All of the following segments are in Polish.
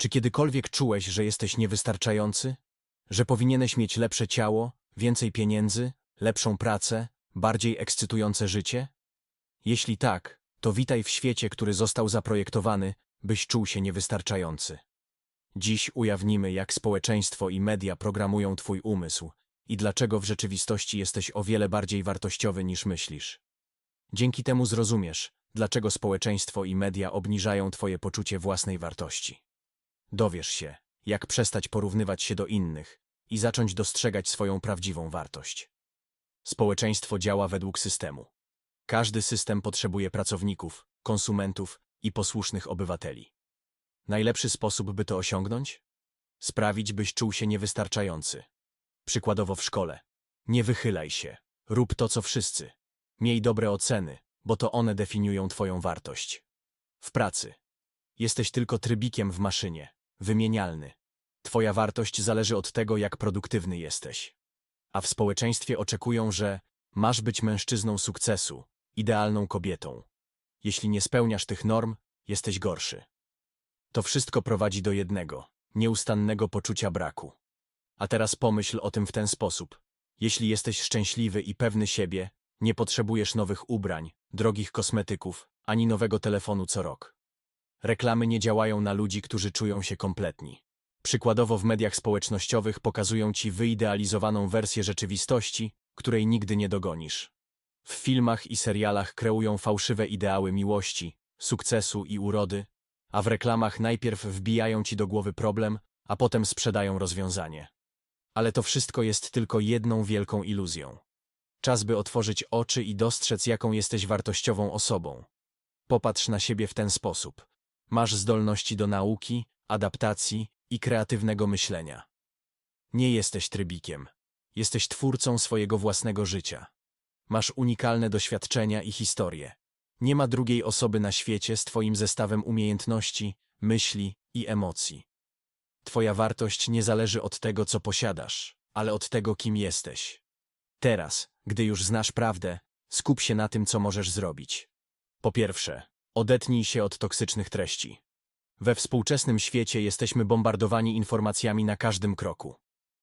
Czy kiedykolwiek czułeś, że jesteś niewystarczający? Że powinieneś mieć lepsze ciało, więcej pieniędzy, lepszą pracę, bardziej ekscytujące życie? Jeśli tak, to witaj w świecie, który został zaprojektowany, byś czuł się niewystarczający. Dziś ujawnimy, jak społeczeństwo i media programują twój umysł i dlaczego w rzeczywistości jesteś o wiele bardziej wartościowy niż myślisz. Dzięki temu zrozumiesz, dlaczego społeczeństwo i media obniżają twoje poczucie własnej wartości. Dowiesz się, jak przestać porównywać się do innych i zacząć dostrzegać swoją prawdziwą wartość. Społeczeństwo działa według systemu. Każdy system potrzebuje pracowników, konsumentów i posłusznych obywateli. Najlepszy sposób, by to osiągnąć? Sprawić, byś czuł się niewystarczający. Przykładowo w szkole. Nie wychylaj się. Rób to, co wszyscy. Miej dobre oceny, bo to one definiują twoją wartość. W pracy. Jesteś tylko trybikiem w maszynie, wymienialny. Twoja wartość zależy od tego, jak produktywny jesteś. A w społeczeństwie oczekują, że masz być mężczyzną sukcesu, idealną kobietą. Jeśli nie spełniasz tych norm, jesteś gorszy. To wszystko prowadzi do jednego nieustannego poczucia braku. A teraz pomyśl o tym w ten sposób. Jeśli jesteś szczęśliwy i pewny siebie, nie potrzebujesz nowych ubrań, drogich kosmetyków, ani nowego telefonu co rok. Reklamy nie działają na ludzi, którzy czują się kompletni. Przykładowo w mediach społecznościowych pokazują ci wyidealizowaną wersję rzeczywistości, której nigdy nie dogonisz. W filmach i serialach kreują fałszywe ideały miłości, sukcesu i urody, a w reklamach najpierw wbijają ci do głowy problem, a potem sprzedają rozwiązanie. Ale to wszystko jest tylko jedną wielką iluzją. Czas, by otworzyć oczy i dostrzec, jaką jesteś wartościową osobą. Popatrz na siebie w ten sposób. Masz zdolności do nauki, adaptacji i kreatywnego myślenia. Nie jesteś trybikiem. Jesteś twórcą swojego własnego życia. Masz unikalne doświadczenia i historie. Nie ma drugiej osoby na świecie z Twoim zestawem umiejętności, myśli i emocji. Twoja wartość nie zależy od tego, co posiadasz, ale od tego, kim jesteś. Teraz, gdy już znasz prawdę, skup się na tym, co możesz zrobić. Po pierwsze, odetnij się od toksycznych treści. We współczesnym świecie jesteśmy bombardowani informacjami na każdym kroku.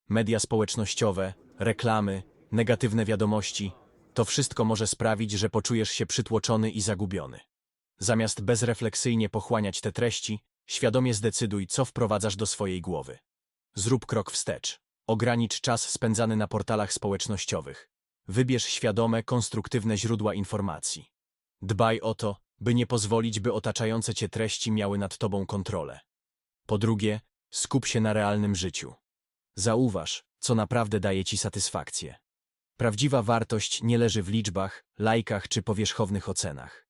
Media społecznościowe, reklamy, negatywne wiadomości to wszystko może sprawić, że poczujesz się przytłoczony i zagubiony. Zamiast bezrefleksyjnie pochłaniać te treści, świadomie zdecyduj, co wprowadzasz do swojej głowy. Zrób krok wstecz. Ogranicz czas spędzany na portalach społecznościowych. Wybierz świadome, konstruktywne źródła informacji. Dbaj o to, by nie pozwolić, by otaczające cię treści miały nad tobą kontrolę. Po drugie, skup się na realnym życiu. Zauważ, co naprawdę daje ci satysfakcję. Prawdziwa wartość nie leży w liczbach, lajkach czy powierzchownych ocenach.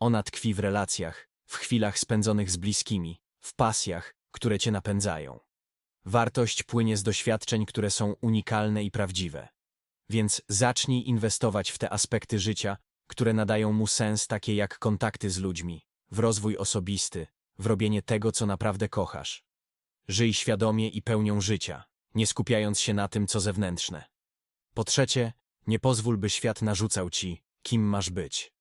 Ona tkwi w relacjach, w chwilach spędzonych z bliskimi, w pasjach, które cię napędzają. Wartość płynie z doświadczeń, które są unikalne i prawdziwe. Więc zacznij inwestować w te aspekty życia, które nadają mu sens, takie jak kontakty z ludźmi, w rozwój osobisty, w robienie tego, co naprawdę kochasz. Żyj świadomie i pełnią życia, nie skupiając się na tym, co zewnętrzne. Po trzecie, nie pozwól, by świat narzucał ci, kim masz być.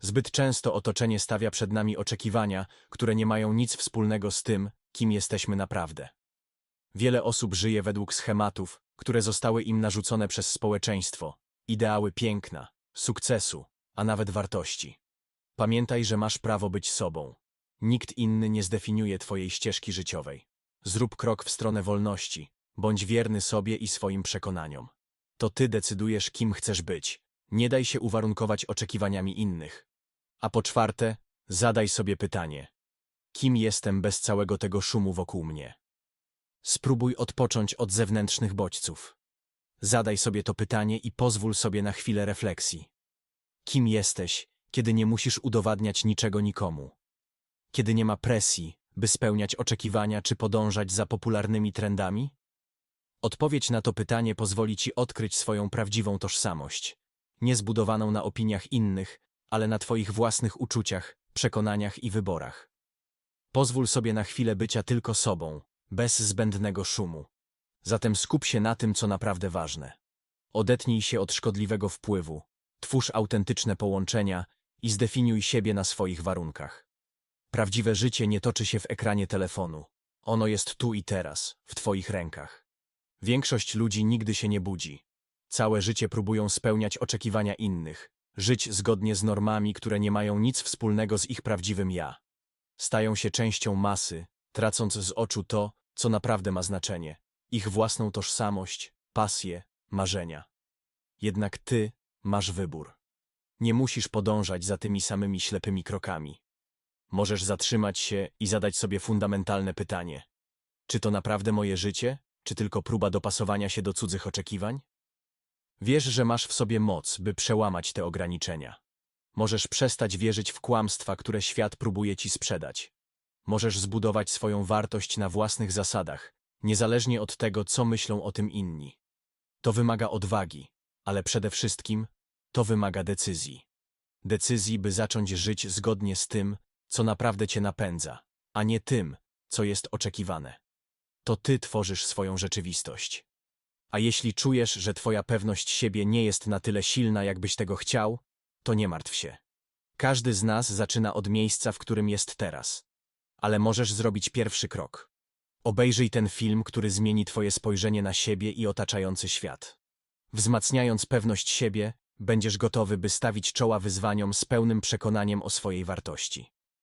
Zbyt często otoczenie stawia przed nami oczekiwania, które nie mają nic wspólnego z tym, kim jesteśmy naprawdę. Wiele osób żyje według schematów, które zostały im narzucone przez społeczeństwo, ideały piękna, sukcesu, a nawet wartości. Pamiętaj, że masz prawo być sobą. Nikt inny nie zdefiniuje twojej ścieżki życiowej. Zrób krok w stronę wolności, bądź wierny sobie i swoim przekonaniom. To ty decydujesz, kim chcesz być. Nie daj się uwarunkować oczekiwaniami innych. A po czwarte, zadaj sobie pytanie. Kim jestem bez całego tego szumu wokół mnie? Spróbuj odpocząć od zewnętrznych bodźców. Zadaj sobie to pytanie i pozwól sobie na chwilę refleksji. Kim jesteś, kiedy nie musisz udowadniać niczego nikomu? Kiedy nie ma presji, by spełniać oczekiwania czy podążać za popularnymi trendami? Odpowiedź na to pytanie pozwoli ci odkryć swoją prawdziwą tożsamość, nie zbudowaną na opiniach innych, ale na twoich własnych uczuciach, przekonaniach i wyborach. Pozwól sobie na chwilę bycia tylko sobą, bez zbędnego szumu. Zatem skup się na tym, co naprawdę ważne. Odetnij się od szkodliwego wpływu, twórz autentyczne połączenia i zdefiniuj siebie na swoich warunkach. Prawdziwe życie nie toczy się w ekranie telefonu. Ono jest tu i teraz, w twoich rękach. Większość ludzi nigdy się nie budzi. Całe życie próbują spełniać oczekiwania innych, żyć zgodnie z normami, które nie mają nic wspólnego z ich prawdziwym ja. Stają się częścią masy, tracąc z oczu to, co naprawdę ma znaczenie ich własną tożsamość, pasje, marzenia. Jednak ty masz wybór. Nie musisz podążać za tymi samymi ślepymi krokami. Możesz zatrzymać się i zadać sobie fundamentalne pytanie: czy to naprawdę moje życie, czy tylko próba dopasowania się do cudzych oczekiwań? Wiesz, że masz w sobie moc, by przełamać te ograniczenia. Możesz przestać wierzyć w kłamstwa, które świat próbuje ci sprzedać. Możesz zbudować swoją wartość na własnych zasadach, niezależnie od tego, co myślą o tym inni. To wymaga odwagi, ale przede wszystkim to wymaga decyzji. Decyzji, by zacząć żyć zgodnie z tym, co naprawdę cię napędza, a nie tym, co jest oczekiwane. To ty tworzysz swoją rzeczywistość. A jeśli czujesz, że twoja pewność siebie nie jest na tyle silna, jakbyś tego chciał, to nie martw się. Każdy z nas zaczyna od miejsca, w którym jest teraz. Ale możesz zrobić pierwszy krok. Obejrzyj ten film, który zmieni twoje spojrzenie na siebie i otaczający świat. Wzmacniając pewność siebie, będziesz gotowy, by stawić czoła wyzwaniom z pełnym przekonaniem o swojej wartości.